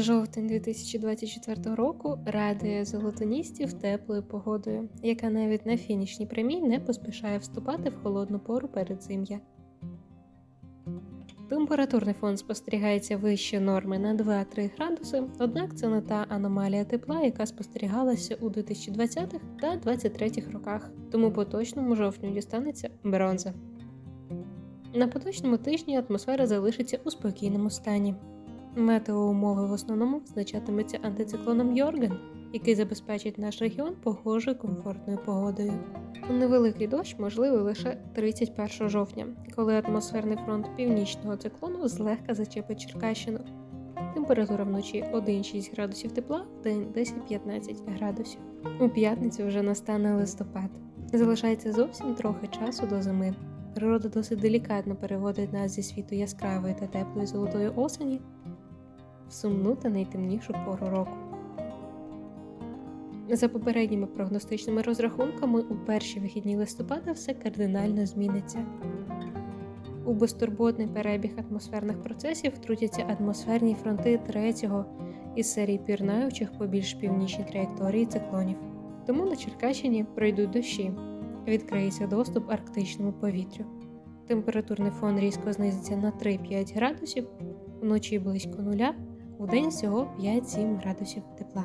Жовтень 2024 року радує золотоністів теплою погодою, яка навіть на фінішній прямій не поспішає вступати в холодну пору передзим'я. Температурний фон спостерігається вище норми на 2-3 градуси, однак це не та аномалія тепла, яка спостерігалася у 2020 та 2023 роках, тому поточному жовтню дістанеться бронза. На поточному тижні атмосфера залишиться у спокійному стані. Метеоумови в основному визначатиметься антициклоном Йорген, який забезпечить наш регіон погожою комфортною погодою. Невеликий дощ можливий лише 31 жовтня, коли атмосферний фронт північного циклону злегка зачепить Черкащину. Температура вночі 1-6 градусів тепла, в день 10-15 градусів. У п'ятницю вже настане листопад. Залишається зовсім трохи часу до зими. Природа досить делікатно переводить нас зі світу яскравої та теплої золотої осені в сумну та найтемнішу пору року. За попередніми прогностичними розрахунками, у перші вихідні листопада все кардинально зміниться. У безтурботний перебіг атмосферних процесів втрутяться атмосферні фронти третього із серії пірнаючих по більш північній траєкторії циклонів. Тому на Черкащині пройдуть дощі, відкриється доступ арктичному повітрю. Температурний фон різко знизиться на 3-5 градусів, вночі близько нуля, вдень всього 5-7 градусів тепла.